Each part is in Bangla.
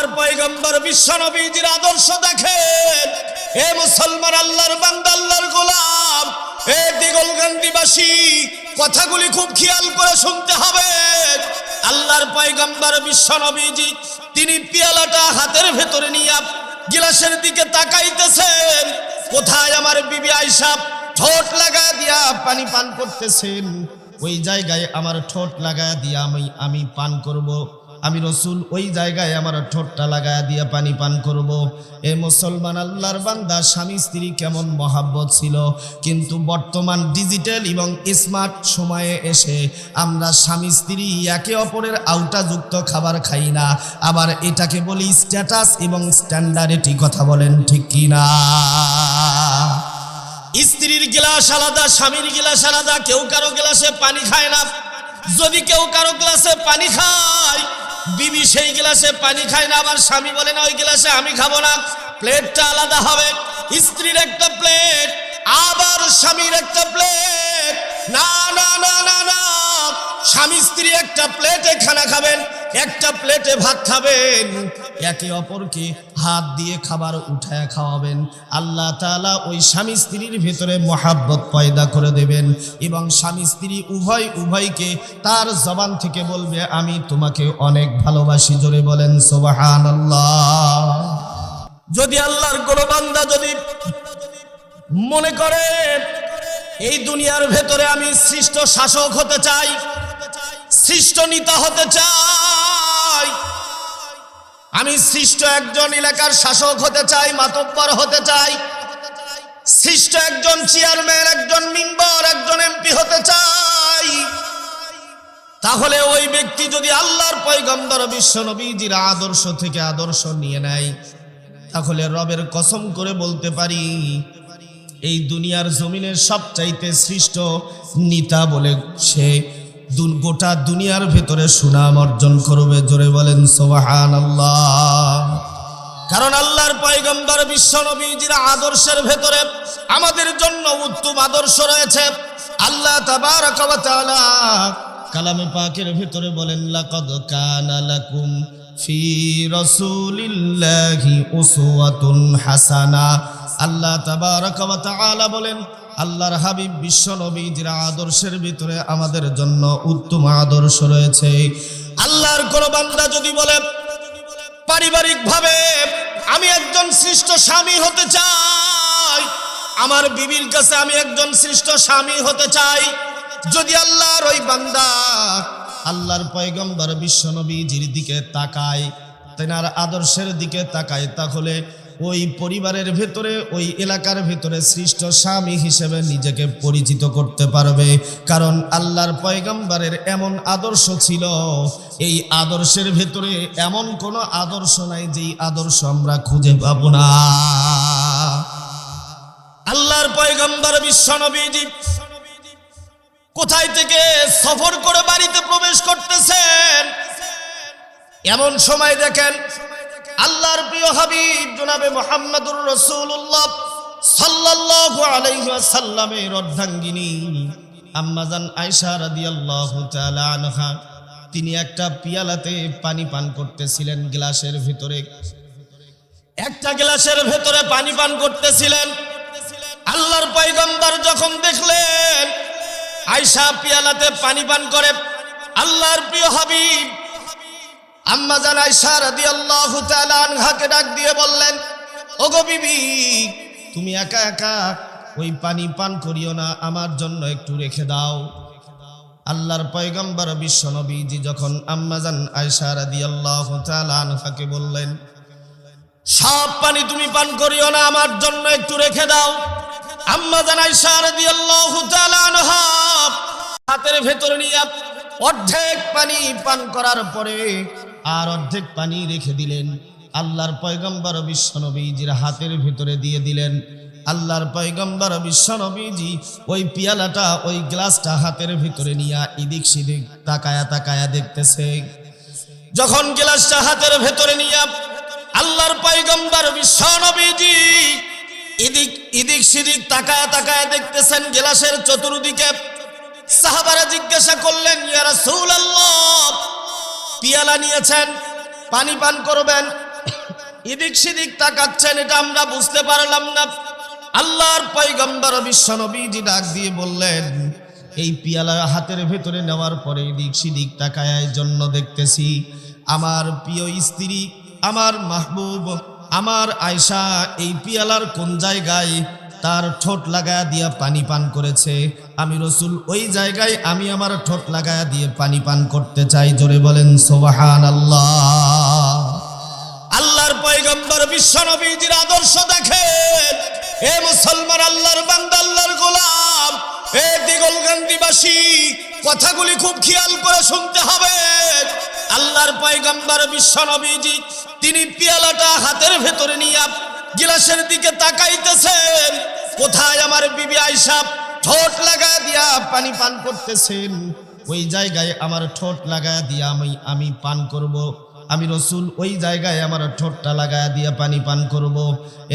আল্লাহর পয়গম্বর বিশ্বনবীজির আদর্শ দেখেন। এ মুসলমান আল্লাহর বান্দা, আল্লাহর গোলাম। এ দিগলগান্দিবাসী, কথাগুলি খুব খেয়াল করে শুনতে হবে। আল্লাহর পয়গম্বর বিশ্বনবীজি, তিনি পিয়ালাটা হাতের ভেতরে নিয়ে গিলাসের দিকে তাকাইতেছেন। কোথায় আমার বিবি আইসা ঠোঁট লাগা দিয়া পানি পান করতেছেন। ওই জায়গায় আমার ঠোঁট লাগা দিয়া আমি আমি পান করব। আমি রসুল ওই জায়গায় আমার ঠোঁটটা লাগায় দিয়ে পানি পান করব। এ মুসলমান আল্লাহর বান্দা, স্বামী, স্ত্রী কেমন মহাব্বত ছিল। কিন্তু বর্তমান ডিজিটাল এবং স্মার্ট সময়ে এসে আমরা স্বামী, স্ত্রী একে অপরের আউটাযুক্ত খাবার খাই না। আবার এটাকে বলি স্ট্যাটাস এবং স্ট্যান্ডার্ডেটি কথা বলেন ঠিক কি না স্ত্রীর গিলাস আলাদা, স্বামীর গিলাস আলাদা, কেউ কারও গ্লাসে পানি খায় না। যদি কেউ কারও গ্লাসে পানি খায় বিবি সেই গ্লাসে পানি খায় না, আবার স্বামী বলে, না, ওই গ্লাসে আমি খাব না। প্লেটটা আলাদা হবে। স্ত্রীর একটা প্লেট আবার স্বামীর একটা স্বামী স্ত্রী একটা প্লেটে খানা খাবেন, একটা প্লেটে ভাত খাবেন। একে অপরকে হাত দিয়ে খাবার উঠায় খাওয়াবেন। আল্লাহ তাআলা ওই স্বামী স্ত্রীর ভেতরে মহাব্বত পয়দা করে দেবেন এবং স্বামী স্ত্রী উভয় উভয়কে তার জবান থেকে বলবে, আমি তোমাকে অনেক ভালোবাসি। জোরে বলেন সোবাহান যদি আল্লাহর কোনো বান্দা যদি মনে করে, এই দুনিয়ার ভেতরে আমি সৃষ্ট শাসক হতে চাই সৃষ্ট নেতা হতে চাই। আমি সৃষ্ট একজন এলাকার শাসক হতে চাই, মাতব্বর হতে চাই। সৃষ্ট একজন চেয়ারম্যান, একজন মেম্বার, একজন এমপি হতে চাই। তাহলে ওই ব্যক্তি যদি আল্লাহর পয়গম্বর বিশ্ব নবীজির আদর্শ থেকে আদর্শ নিয়ে নেয়, তাহলে রবের কসম করে বলতে পারি, এই দুনিয়ার জমিনের সবচাইতে সৃষ্ট নিতা বলে সে গোটা দুনিয়ার ভেতরে সুনাম অর্জন করবে, জোরে বলেন সোহান আল্লাহ কারণ আল্লাহর পয়গম্বর বিশ্ব নবীজির আদর্শের ভেতরে আমাদের জন্য উত্তম আদর্শ রয়েছে। আল্লাহ তাবারক ওয়া তাআলা কালামে পাকের ভেতরে বলেন, লাকাদ কানা ফি রাসূলিল্লাহি উসওয়াতুন হাসানা। আল্লাহ তাবারক ওয়া তাআলা বলেন আল্লাহর হাবিব বিশ্ব নবীজির আদর্শের ভিতরে আমাদের জন্য উত্তম আদর্শ রয়েছে। আল্লাহর কোন বান্দা যদি বলে পারিবারিক ভাবে আমি একজন সৃষ্ট স্বামী হতে চাই, আমার বিবির কাছে আমি একজন সৃষ্ট স্বামী হতে চাই, যদি আল্লাহর ওই বান্দা আল্লাহর পয়গম্বর বিশ্ব নবীজির দিকে তাকায়, তেনার আদর্শের দিকে তাকায়, তাহলে ওই পরিবারের ভেতরে, ওই এলাকার ভেতরে সৃষ্ট স্বামী হিসেবে নিজেকে পরিচিত করতে পারবে। কারণ আল্লাহর পয়গম্বরের এমন আদর্শ ছিল, এই আদর্শের ভেতরে এমন কোনো আদর্শ নাই যেই আদর্শ আমরা খুঁজে পাবো না। আল্লাহর পয়গম্বর বিশ্বনবীজি কোথায় থেকে সফর করে বাড়িতে প্রবেশ করতেছেন? এমন সময় দেখেন আল্লাহর প্রিয় হাবিব জনাবে মোহাম্মদুর রসুল্লাহ সাল্লাল্লাহু আলাইহি ওয়াসাল্লামের অর্ধাঙ্গিনী। আম্মাজান আয়েশা রাদিয়াল্লাহু তাআলা আনহা, তিনি একটা পিয়ালাতে পানি পান করতেছিলেন গ্লাসের ভিতরে। একটা গ্লাসের ভেতরে পানি পান করতেছিলেন। আল্লাহর পয়গম্বর যখন দেখলেন আয়সা পিয়ালাতে পানি পান করে, আল্লাহর প্রিয় হাবিব আম্মা জান আয়সা রাদিয়াল্লাহু তাআলা আনহাকে ডাক দিয়ে বললেন, ওগো বিবি, তুমি একা একা ওই পানি পান করিও না, আমার জন্য একটু রেখে দাও। আল্লাহর পয়গম্বর বিশ্ব নবীজি যখন আম্মাজান আয়সা রাদিয়াল্লাহু তাআলা আনহাকে বললেন, সব পানি তুমি পান করিও না, আমার জন্য একটু রেখে দাও। আম্মা জানাই সারদি আল্লাহ হাতের ভেতরে নিয়ে অর্ধেক পানি পান করার পরে আর অর্ধেক পানি রেখে দিলেন। আল্লাহর পয়গম্বর বিশ্বনবীজির হাতের ভেতরে দিয়ে দিলেন। আল্লাহর পয়গম্বর বিশ্বনবীজি ওই পিয়ালাটা, ওই গ্লাসটা হাতের ভিতরে নিয়ে ইদিক সিদিক তাকায়া তাকায়া দেখতেছে। যখন গ্লাসটা হাতের ভেতরে নিয়ে আল্লাহর পয়গম্বর বিশ্বনবীজি এদিক এদিক সেদিক তাকায় তাকায়া দেখতেছেন গ্লাসের চতুর্দিকে। সাহাবারা জিজ্ঞাসা করলেন, ইয়া রাসূলুল্লাহ পিয়ালা নিয়েছেন, পানি পান করবেন, এদিক সেদিক তাকাচ্ছেন, এটা আমরা বুঝতে পারলাম না। আল্লাহর পয়গম্বর বিশ্বনবীজি ডাক দিয়ে বললেন, এই পিয়ালা হাতের ভেতরে নেওয়ার পরে এদিক সেদিক তাকায় জন্য দেখতেছি, আমার প্রিয় স্ত্রী, আমার মাহবুব, আমার আয়সা এই পিয়ালার কোন জায়গায় তার ঠোঁট লাগায়া দিয়া পানি পান করেছে। আমি রসুল, ওই জায়গায় আমি আমার ঠোঁট লাগায়া দিয়ে পানি পান করতে চাই। জোরে বলেন সোবাহান আল্লাহ আল্লাহর পয়গম্বর বিশ্ব নবীজির আদর্শ দেখেন। এ মুসলমান আল্লাহর বান্দা, আল্লাহর গোলাম। এ দিগলগান্দিবাসী কথাগুলি খুব খেয়াল করে শুনতে হবে। আল্লাহর পয়গম্বর বিশ্ব নবীজি তিনি পিয়ালাটা হাতের ভেতরে নিয়ে গিলাসের দিকে তাকাইতেছেন। কোথায় আমার বিবি আইসাব ঠোঁট লাগা দিয়া পানি পান করতেছেন। ওই জায়গায় আমার ঠোঁট লাগা দিয়া আমি আমি পান করব। আমি রসুল ওই জায়গায় আমার ঠোঁটটা লাগায়া দিয়ে পানি পান করব।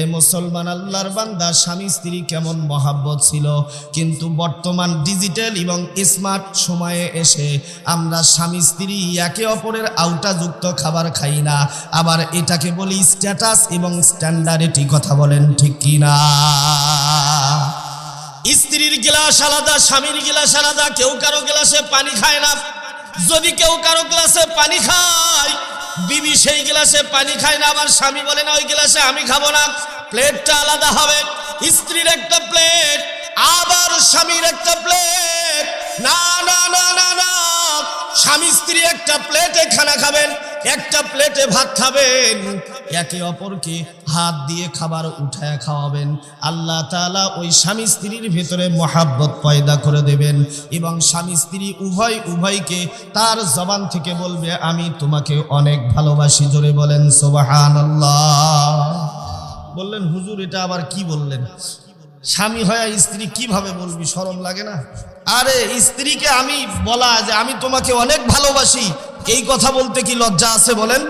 এ মুসলমান আল্লাহর বান্দা, স্বামী, স্ত্রী কেমন মহাব্বত ছিল। কিন্তু বর্তমান ডিজিটাল এবং স্মার্ট সময়ে এসে আমরা স্বামী, স্ত্রী একে অপরের আউটাযুক্ত খাবার খাই না। আবার এটাকে বলি স্ট্যাটাস এবং স্ট্যান্ডার্ডেটি কথা বলেন ঠিক কি না স্ত্রীর গিলাস আলাদা, স্বামীর গিলাস আলাদা, কেউ কারও গ্লাসে পানি খায় না। যদি কেউ কারও গ্লাসে পানি খায় বিবি সেই গ্লাসে পানি খায় না আমার স্বামী বলে, না, ওই গ্লাসে আমি খাব না। প্লেটটা আলাদা হবে। স্ত্রীর একটা প্লেট আবার স্বামীর একটা প্লেট না না না না না। স্বামী স্ত্রী একটা প্লেটে খানা খাবেন, একটা প্লেটে ভাত খাবেন। একে অপরকে হাত দিয়ে খাবার উঠায় খাওয়াবেন। আল্লাহ তাআলা ওই স্বামী স্ত্রীর ভেতরে মহাব্বত পয়দা করে দেবেন এবং স্বামী স্ত্রী উভয় উভয়কে তার জবান থেকে বলবে, আমি তোমাকে অনেক ভালোবাসি। জোরে বলেন সোবাহান বললেন, হুজুর, এটা আবার কি বললেন? স্বামী হয়ে স্ত্রী কীভাবে বলবি? শরম লাগে না? আরে, স্ত্রীকে আমি বলা যে, আমি তোমাকে অনেক ভালোবাসি। এই কথা বলতে কি লজ্জা আছে বলেন?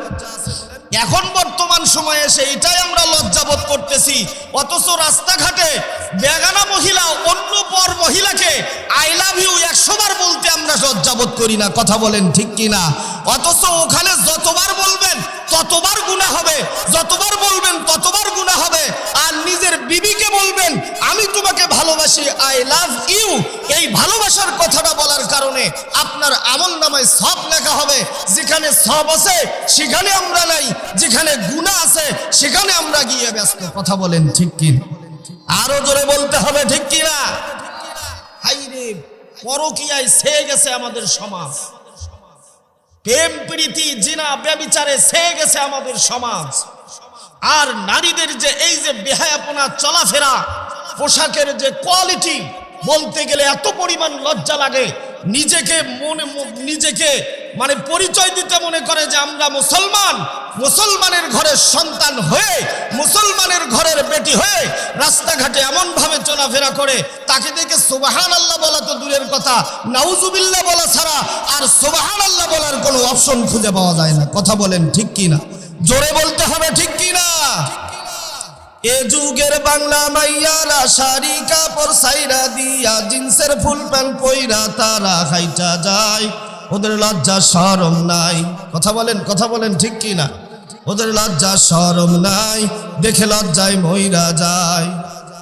এখন বর্তমান সময়ে এসে এটাই আমরা লজ্জাবোধ করতেছি। অথচ রাস্তাঘাটে বেগানা মহিলা অন্য পর মহিলাকে আই লাভ ইউ একশোবার বলতে আমরা লজ্জাবোধ করি না, কথা বলেন ঠিক কিনা? অথচ ওখানে যতবার বলবেন, ততবার গুণা হবে, যতবার বলবেন ভালোবাসি আই লাভ ইউ এই ভালোবাসার কথাটা বলার কারণে আপনার আমল নামায় সব লেখা হবে। যেখানে সব আছে, সেখানে আমরা নাই। যেখানে গুণা আছে, সেখানে আমরা গিয়ে ব্যস্ত। কথা বলেন ঠিক কি? আরও জোরে বলতে হবে ঠিক কি না? হাই রে পরকিয়ায় সে গেছে আমাদের সমাজ। প্রেম, প্রীতি, জিনা, ব্যবিচারে সে গেছে আমাদের সমাজ। আর নারীদের যে এই যে বেহায়াপনা, চলাফেরা পোশাকের যে কোয়ালিটি বলতে গেলে এত পরিমাণ লজ্জা লাগে। নিজেকে মনে, নিজেকে মানে পরিচয় দিতে মনে করে যে আমরা মুসলমান। মুসলমানের ঘরের সন্তান হয়ে, মুসলমানের ঘরের বেটি হয়ে রাস্তাঘাটে এমন ভাবে চলাফেরা করে, তাকে দেখে সোবাহান আল্লাহ বলা তো দূরের কথা। নাউজুবিল্লাহ বলা ছাড়া আর সোবাহান আল্লাহ বলার কোনো অপশন খুঁজে পাওয়া যায় না। কথা বলেন ঠিক কি না জোরে বলতে হবে ঠিক কি এ যুগের বাংলা মাইয়ারা শাড়ি, কাপড় সাইরা দিয়া জিন্সের ফুল প্যান্ট পইরা তারা খাইটা যায়। ওদের লজ্জা সরম নাই। কথা বলেন কথা বলেন ঠিক কি না ওদের লজ্জা সরম নাই। দেখে লজ্জায় মইরা যায়।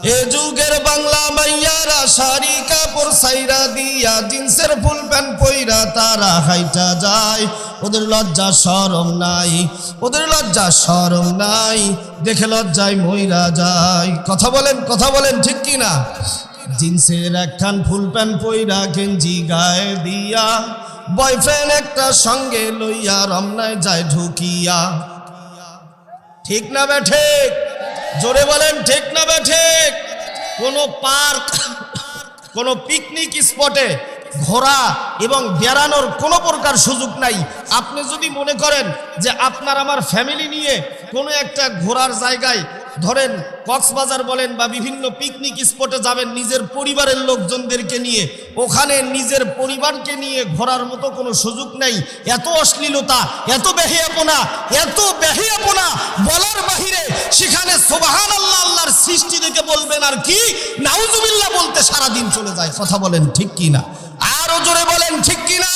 এ যুগের বাংলা মাইয়ারা শাড়ি, কাপড় সাইরা দিয়া, জিন্সের ফুল প্যান্ট পইরা তারা হাইটা যায়। ওদের লজ্জা শরম নাই, ওদের লজ্জা শরম নাই। দেখে লজ্জায় মইরা যায়। কথা বলেন কথা বলেন, ঠিক কি না? জিন্সের একখান ফুল প্যান্ট পইরা গেঞ্জি গায়ে দিয়া, বয়ফ্রেন্ড একটা সঙ্গে লইয়া রমনায় যায় ঢুকিয়া। ঠিক না বে ঠিক? জোরে বলেন, ঠিক না বে ঠিক? কোনো পার্ক, কোনো পিকনিক স্পটে ঘোরা এবং বেড়ানোর কোনো প্রকার সুযোগ নাই। আপনি যদি মনে করেন যে আপনার আমার ফ্যামিলি নিয়ে কোনো একটা ঘোরার জায়গায় ধরেন কক্সবাজার বলেন বা বিভিন্ন পিকনিক স্পটে যাবেন, নিজের পরিবারের লোকজনদেরকে নিয়ে, ওখানে নিজের পরিবারকে নিয়ে ঘোরার মতো কোনো সুযোগ নেই। এত অশ্লীলতা, এত বেহিয়াপনা এত বেহিয়াপনা বলার বাহিরে সেখানে সোবাহান আল্লাহ আল্লাহর সৃষ্টি দেখে বলবেন আর কি? নাউজুবিল্লাহ বলতে সারাদিন চলে যায়। কথা বলেন ঠিক কি না আরও জোরে বলেন ঠিক কি না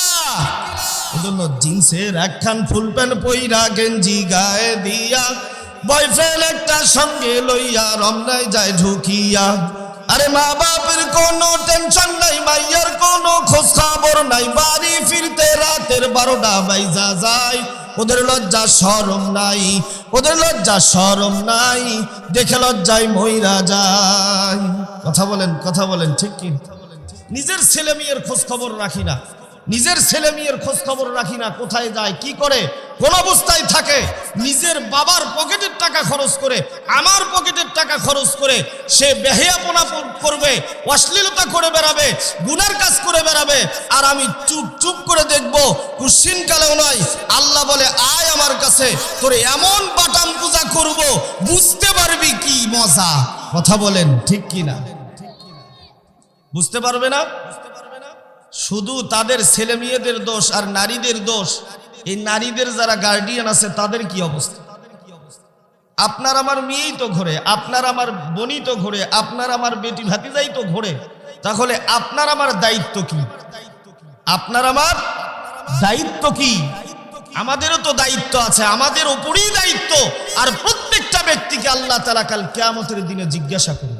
জিন্সের একখান ফুল প্যান্ট পইরা গেঞ্জি গায়ে দিয়া বয়ফ্রেন্ড একটা সঙ্গে লইয়া রমনায় যায় ঢুকিয়া। আরে মা বাপের কোনো টেনশন নাই, মাইয়ার কোনো খোঁজ খবর নাই। বাড়ি ফিরতে রাতের বারোটা বাইজা যায়। ওদের লজ্জা সরম নাই, ওদের লজ্জা সরম নাই। দেখে লজ্জায় মইরা যায়। কথা বলেন কথা বলেন, ঠিক কি? নিজের ছেলে মেয়ের খোঁজ খবর রাখি না। নিজের ছেলে মেয়ের খোঁজ খবর রাখি না, কোথায় যায়, কি করে? কোন অবস্থায় থাকে। নিজের বাবার পকেটের টাকা খরচ করে, আমার পকেটের টাকা খরচ করে সে বেহেয়াপনা করবে, অশ্লীলতা করে বেড়াবে, গুনার কাজ করে বেড়াবে, আর আমি চুপ চুপ করে দেখব কুশ্চিন কালেও নয়। আল্লাহ বলে, আয় আমার কাছে, তোর এমন বাটাম পূজা করব, বুঝতে পারবি কি মজা। কথা বলেন, ঠিক কি না বুঝতে পারবে না? শুধু তাদের ছেলে মেয়েদের দোষ আর নারীদের দোষ, এই নারীদের যারা গার্ডিয়ান আছে, তাদের কি অবস্থা? আপনার আমার মেয়েই তো ঘোরে, আপনার আমার বনি তো ঘোরে, আপনার আমার বেটি ভাতিজাই তো ঘোরে, তাহলে আপনার আমার দায়িত্ব কি? আপনার আমার দায়িত্ব কি? আমাদেরও তো দায়িত্ব আছে, আমাদের উপরেই দায়িত্ব, আর প্রত্যেকটা ব্যক্তিকে আল্লাহ তালা কাল কেয়ামতের দিনে জিজ্ঞাসা করবে